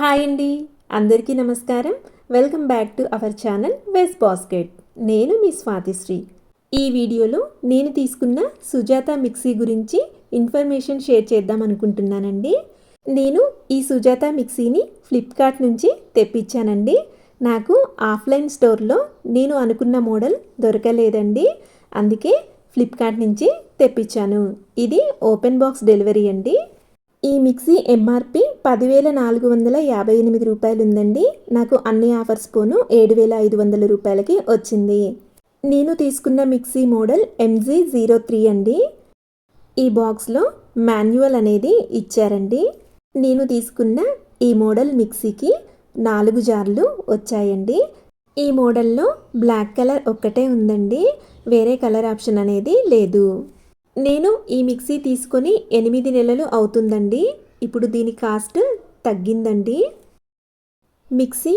Hi అండి. అందరికీ నమస్కారం. Welcome back to our channel వెస్ basket. నేను మీ స్వాతిశ్రీ ఈ వీడియోలో నేను తీసుకున్న సుజాత మిక్సీ గురించి ఇన్ఫర్మేషన్ షేర్ చేద్దాం అనుకుంటున్నానండి. నేను ఈ సుజాత మిక్సీని ఫ్లిప్కార్ట్ నుంచి తెప్పించానండి. నాకు ఆఫ్లైన్ స్టోర్లో నేను అనుకున్న మోడల్ దొరకలేదండి. అందుకే ఫ్లిప్కార్ట్ నుంచి తెప్పించాను. ఇది ఓపెన్ బాక్స్ డెలివరీ అండి. ఈ మిక్సీ ఎంఆర్పి పదివేల నాలుగు వందల యాభై ఎనిమిది రూపాయలు ఉందండి నాకు అన్ని ఆఫర్స్ పోను ఏడు వేల ఐదు వందల రూపాయలకి వచ్చింది. నేను తీసుకున్న mixie model MG zero three అండి. ఈ బాక్స్లో మాన్యువల్ అనేది ఇచ్చారండి. నేను తీసుకున్న ఈ మోడల్ మిక్సీకి నాలుగు జార్లు వచ్చాయండి. ఈ మోడల్లో బ్లాక్ కలర్ ఒక్కటే ఉందండి. వేరే కలర్ ఆప్షన్ అనేది లేదు. నేను ఈ మిక్సీ తీసుకొని ఎనిమిది నెలలు అవుతుందండి. ఇప్పుడు దీని కాస్ట్ తగ్గిందండి. మిక్సీ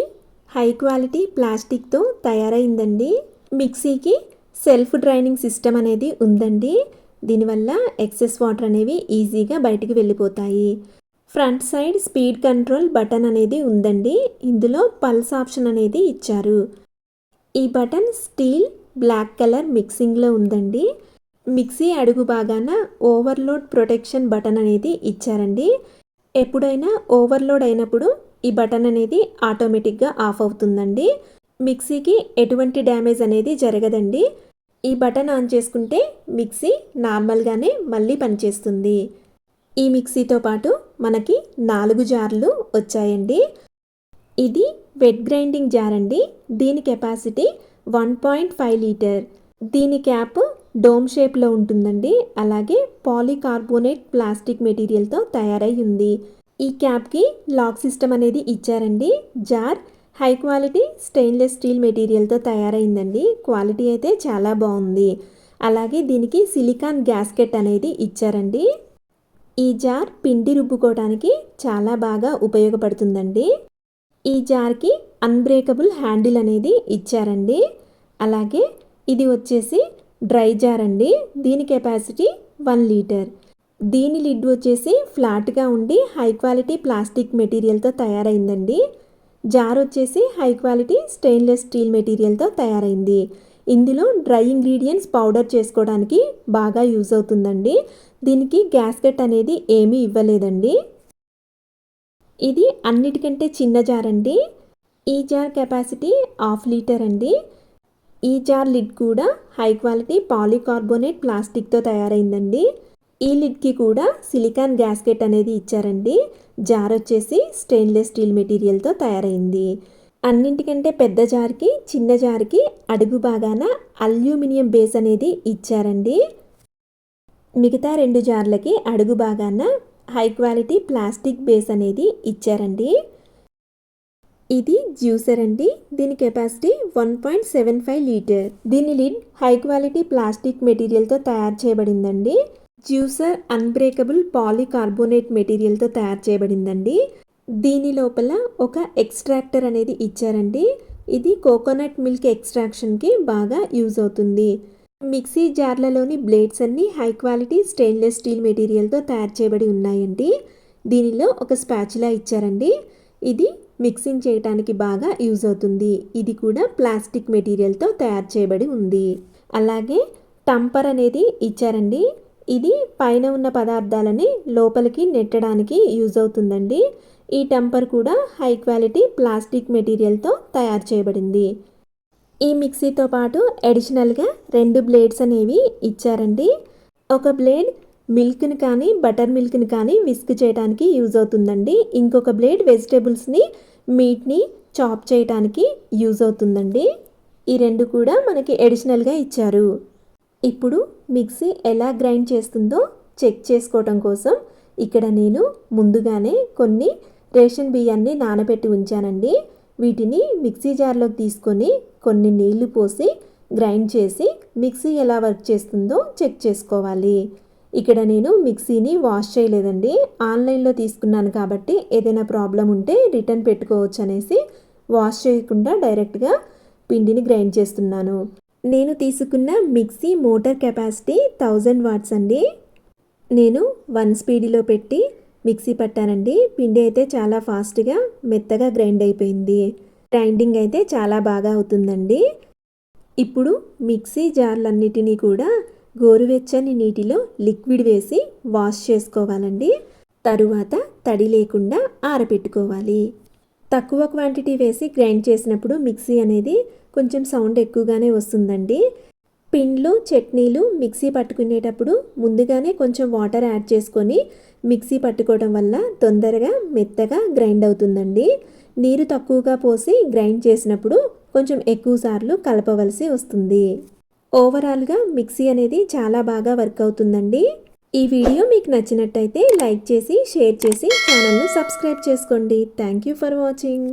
హై క్వాలిటీ ప్లాస్టిక్తో తయారైందండి. మిక్సీకి సెల్ఫ్ డ్రైనింగ్ సిస్టమ్ అనేది ఉందండి. దీనివల్ల ఎక్సెస్ వాటర్ అనేవి ఈజీగా బయటికి వెళ్ళిపోతాయి. Front side speed control button అనేది ఉందండి. ఇందులో పల్స్ ఆప్షన్ అనేది ఇచ్చారు. ఈ బటన్ స్టీల్ బ్లాక్ కలర్ మిక్సింగ్లో ఉందండి. మిక్సీ అడుగు భాగాన ఓవర్లోడ్ ప్రొటెక్షన్ బటన్ అనేది ఇచ్చారండి. ఎప్పుడైనా ఓవర్లోడ్ అయినప్పుడు ఈ బటన్ అనేది ఆటోమేటిక్గా ఆఫ్ అవుతుందండి. మిక్సీకి ఎటువంటి డ్యామేజ్ అనేది జరగదండి. ఈ బటన్ ఆన్ చేసుకుంటే మిక్సీ నార్మల్గానే మళ్ళీ పనిచేస్తుంది. ఈ మిక్సీతో పాటు మనకి నాలుగు జార్లు వచ్చాయండి. ఇది వెట్ గ్రైండింగ్ జార్ అండి. దీని capacity one point five litre. దీని క్యాప్ డోమ్ షేప్లో ఉంటుందండి. అలాగే పాలికార్బోనేట్ ప్లాస్టిక్ మెటీరియల్తో తయారై ఉంది. ఈ క్యాప్కి లాక్ సిస్టమ్ అనేది ఇచ్చారండి. Jar high quality stainless steel మెటీరియల్తో తయారైందండి. క్వాలిటీ అయితే చాలా బాగుంది. అలాగే దీనికి సిలికాన్ గ్యాస్కెట్ అనేది ఇచ్చారండి. ఈ జార్ పిండి రుబ్బుకోవడానికి చాలా బాగా ఉపయోగపడుతుందండి. ఈ జార్కి అన్బ్రేకబుల్ హ్యాండిల్ అనేది ఇచ్చారండి. అలాగే ఇది వచ్చేసి డ్రై జార్ అండి. దీని కెపాసిటీ వన్ లీటర్. దీని లిడ్ వచ్చేసి ఫ్లాట్గా ఉండి హై క్వాలిటీ ప్లాస్టిక్ మెటీరియల్తో తయారైందండి. జార్ వచ్చేసి హై క్వాలిటీ స్టెయిన్లెస్ స్టీల్ మెటీరియల్తో తయారైంది. ఇందులో డ్రై ఇంగ్రీడియంట్స్ పౌడర్ చేసుకోవడానికి బాగా యూజ్ అవుతుందండి. దీనికి గ్యాస్కెట్ అనేది ఏమీ ఇవ్వలేదండి. ఇది అన్నిటికంటే చిన్న జార్ అండి. ఈ జార్ కెపాసిటీ హాఫ్ లీటర్ అండి. ఈ జార్ లిడ్ కూడా హై క్వాలిటీ పాలికార్బోనేట్ ప్లాస్టిక్తో తయారైందండి. ఈ లిడ్కి కూడా సిలికాన్ గ్యాస్కెట్ అనేది ఇచ్చారండి. జార్ వచ్చేసి స్టెయిన్లెస్ స్టీల్ మెటీరియల్తో తయారైంది. అన్నింటికంటే పెద్ద జార్కి చిన్న జార్కి అడుగు భాగాన అల్యూమినియం బేస్ అనేది ఇచ్చారండి. మిగతా రెండు జార్లకి అడుగు భాగాన హై క్వాలిటీ ప్లాస్టిక్ బేస్ అనేది ఇచ్చారండి. ఇది జ్యూసర్ అండి. దీని capacity one point seven five litre. దీని లిడ్ హై క్వాలిటీ ప్లాస్టిక్ మెటీరియల్తో తయారు చేయబడిందండి. జ్యూసర్ అన్బ్రేకబుల్ పాలికార్బోనేట్ మెటీరియల్తో తయారు చేయబడిందండి. దీని లోపల ఒక ఎక్స్ట్రాక్టర్ అనేది ఇచ్చారండి. ఇది కోకోనట్ మిల్క్ ఎక్స్ట్రాక్షన్కి బాగా యూజ్ అవుతుంది. మిక్సీ జార్లలోని బ్లేడ్స్ అన్నీ హై క్వాలిటీ స్టెయిన్లెస్ స్టీల్ మెటీరియల్తో తయారు చేయబడి ఉన్నాయండి. దీనిలో ఒక స్పాచులా ఇచ్చారండి. ఇది మిక్సింగ్ చేయడానికి బాగా యూజ్ అవుతుంది. ఇది కూడా ప్లాస్టిక్ మెటీరియల్తో తయారు చేయబడి ఉంది. అలాగే టంపర్ అనేది ఇచ్చారండి. ఇది పైన ఉన్న పదార్థాలని లోపలికి నెట్టడానికి యూజ్ అవుతుందండి. ఈ టంపర్ కూడా హై క్వాలిటీ ప్లాస్టిక్ మెటీరియల్తో తయారు చేయబడింది. ఈ మిక్సీతో పాటు అడిషనల్గా రెండు బ్లేడ్స్ అనేవి ఇచ్చారండి. ఒక బ్లేడ్ మిల్క్ని కానీ బటర్ మిల్క్ని కానీ విస్క్ చేయడానికి యూజ్ అవుతుందండి. ఇంకొక బ్లేడ్ వెజిటేబుల్స్ని మీట్ని చాప్ చేయడానికి యూజ్ అవుతుందండి. ఈ రెండు కూడా మనకి అడిషనల్గా ఇచ్చారు. ఇప్పుడు మిక్సీ ఎలా గ్రైండ్ చేస్తుందో చెక్ చేసుకోవటం కోసం ఇక్కడ నేను ముందుగానే కొన్ని రేషన్ బియ్యాన్ని నానబెట్టి ఉంచానండి. వీటిని మిక్సీ జార్లోకి తీసుకొని కొన్ని నీళ్ళు పోసి గ్రైండ్ చేసి మిక్సీ ఎలా వర్క్ చేస్తుందో చెక్ చేసుకోవాలి. ఇక్కడ నేను మిక్సీని వాష్ చేయలేదండి. ఆన్లైన్లో తీసుకున్నాను కాబట్టి ఏదైనా ప్రాబ్లం ఉంటే రిటర్న్ పెట్టుకోవచ్చు అనేసి వాష్ చేయకుండా డైరెక్ట్గా పిండిని గ్రైండ్ చేస్తున్నాను. నేను తీసుకున్న mixie motor capacity thousand watts అండి. నేను వన్ స్పీడ్లో పెట్టి మిక్సీ పట్టానండి. పిండి అయితే చాలా ఫాస్ట్గా మెత్తగా గ్రైండ్ అయిపోయింది. గ్రైండింగ్ అయితే చాలా బాగా అవుతుందండి. ఇప్పుడు మిక్సీ జార్లన్నిటినీ కూడా గోరువెచ్చని నీటిలో లిక్విడ్ వేసి వాష్ చేసుకోవాలండి. తరువాత తడి లేకుండా ఆరబెట్టుకోవాలి తక్కువ క్వాంటిటీ వేసి గ్రైండ్ చేసినప్పుడు మిక్సీ అనేది కొంచెం సౌండ్ ఎక్కువగానే వస్తుందండి. పిండ్లు చట్నీలు మిక్సీ పట్టుకునేటప్పుడు ముందుగానే కొంచెం వాటర్ యాడ్ చేసుకొని మిక్సీ పట్టుకోవడం వల్ల తొందరగా మెత్తగా గ్రైండ్ అవుతుందండి. నీరు తక్కువగా పోసి గ్రైండ్ చేసినప్పుడు కొంచెం ఎక్కువ సార్లు కలపవలసి వస్తుంది. ఓవరాల్గా మిక్సీ అనేది చాలా బాగా వర్క్ అవుతుందండి. ఈ వీడియో మీకు నచ్చినట్టయితే లైక్ చేసి షేర్ చేసి ఛానల్ను సబ్స్క్రైబ్ చేసుకోండి. Thank you for watching